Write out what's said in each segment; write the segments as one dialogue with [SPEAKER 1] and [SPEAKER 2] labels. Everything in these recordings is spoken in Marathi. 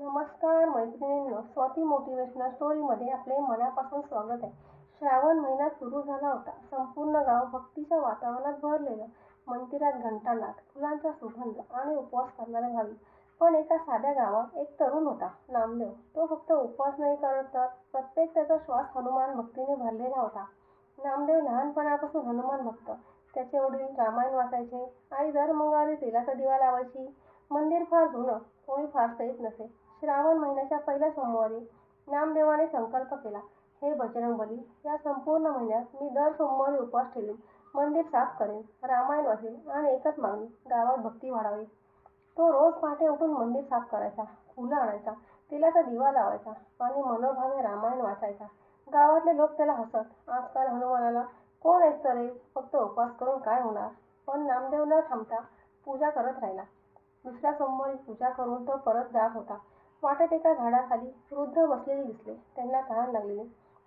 [SPEAKER 1] नमस्कार मैत्रिणींनो. स्वाती मोटिवेशनल स्टोरीमध्ये आपले मनापासून स्वागत आहे. श्रावण महिना सुरू झाला होता. संपूर्ण गाव भक्तीच्या वातावरणात भरलेलं. मंदिरात घंटानाद फुलांचा सुगंध आणि उपवास करणारे भावी पण एका साध्या गावात एक तरुण होता नामदेव. तो फक्त उपवास नाही करत तर प्रत्येक त्याचा श्वास हनुमान भक्तीने भरलेला होता. नामदेव लहानपणापासून हनुमान भक्त. त्याचे वडील रामायण वाचायचे आई दर मंगळवारी तेलाचा दिवा लावायची. मंदिर फार जुनं कोणी फारसं येत नसे. श्रावण महिन्याच्या पहिल्या सोमवारी नामदेवाने संकल्प केला. हे बजरंगबली या संपूर्ण महिन्यात मी दर सोमवारी उपवास ठेवीन मंदिर साफ करेन रामायण वाचेन आणि एकच मागणी गावात भक्ती वाढावी. तो रोज पहाटे उठून मंदिर साफ करायचा फुलं आणायचा तेलाचा दिवा लावायचा आणि मनोभावे रामायण वाचायचा. गावातले लोक त्याला हसत आजकाल हनुमानाला कोण ऐकतं रे फक्त उपवास करून काय होणार? पण नामदेव न थांबता पूजा करत राहिला. दुसऱ्या सोमवारी पूजा करून तो परत जात होता. वाटेत एका झाडाखाली वृद्ध बसलेले दिसले. त्यांना तहान लागलेली.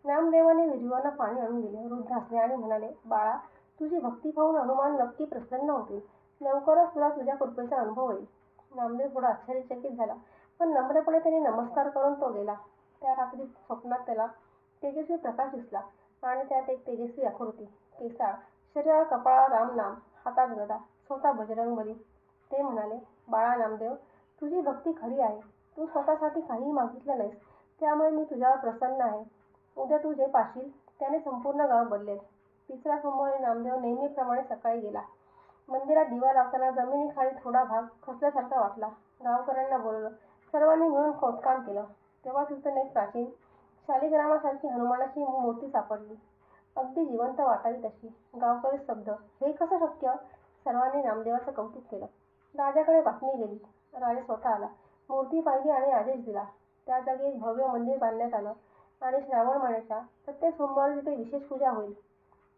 [SPEAKER 1] नामदेवाने विजवांना पाणी आणून दिले. वृद्ध हसले आणि म्हणाले बाळा तुझी भक्ती पाहून हनुमान नक्की प्रसन्न होतील. लवकरच तुला तुझ्या कृपेचा अनुभव होईल नामदेव थोडा आश्चर्यचकित झाला पण नम्रपणे त्याने नमस्कार करून तो गेला. त्या रात्री स्वप्नात त्याला तेजस्वी प्रकाश दिसला आणि त्यात एक तेजस्वी आकृती केसाळ शरीरावर कपाळावर राम नाम हातात गदा स्वतः बजरंगबली. ते म्हणाले बाळा नामदेव तुझी भक्ती खरी आहे. तू स्वतःसाठी काहीही मागितलं नाहीस त्यामुळे मी तुझ्यावर प्रसन्न आहे. उद्या तू जे पाशील त्याने संपूर्ण गाव बदलेल. तिसरा सोमवारी नामदेव नेहमीप्रमाणे सकाळी गेला. मंदिरात दिवा लावताना जमिनीखाली थोडा भाग खचल्यासारखा वाटला. गावकऱ्यांना बोलवलं सर्वांनी मिळून खोदकाम केलं. तेव्हा तिथून एक प्राचीन शालिग्रामासारखी हनुमानाची मूर्ती सापडली. अगदी जिवंत वाटावी तशी. गावकरी शब्द हे कसं शक्य? सर्वांनी नामदेवाचं कौतुक केलं. राजाकडे बातमी गेली. राजा स्वतः आला. मूर्ती पाहिली आणि आदेश दिला. त्या जागी एक भव्य मंदिर बांधण्यात आलं आणि श्रावण महिन्याच्या प्रत्येक सोमवारी तिथे विशेष पूजा होईल.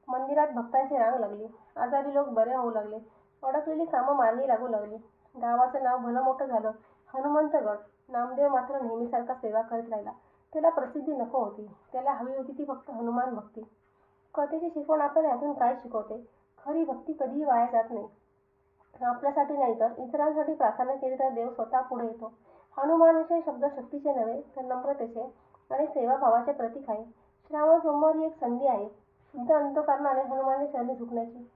[SPEAKER 1] मंदिरात भक्तांची रांग लागली. आजारी लोक बरे होऊ लागले. अडकलेली कामं मार्गी लागू लागली. गावाचं नाव भलं मोठं झालं. हनुमंतगड नामदेव मात्र नेहमीसारखा सेवा करत राहिला. त्याला प्रसिद्धी नको होती. त्याला हवी होती ती फक्त हनुमान भक्ती. कथेची शिकवण आपल्याला यातून काय शिकवते? खरी भक्ती कधीही वाया जात नाही. आपल्यासाठी नाही तर इतरांसाठी प्रार्थना केली तर देव स्वतः पुढे येतो. हनुमानाचे शब्द शक्तीचे नव्हे तर नम्रतेचे आणि सेवाभावाचे प्रतीक आहे. श्रावण सोमवार ही एक संधी आहे. शुद्ध अंतकरणाने हनुमानच्या शरीर झुकण्याची.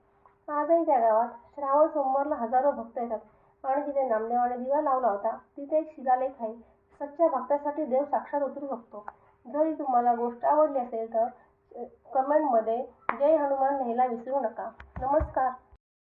[SPEAKER 1] आजही त्या गावात श्रावण सोमवारला हजारो भक्त येतात. आणि जिथे नामदेवाने दिवा लावला होता तिथे एक शिलालेख आहे. सच्च्या भक्तासाठी देव साक्षात उतरू शकतो. जरी तुम्हाला गोष्ट आवडली असेल तर कमेंटमध्ये जय हनुमान लिहायला विसरू नका. नमस्कार.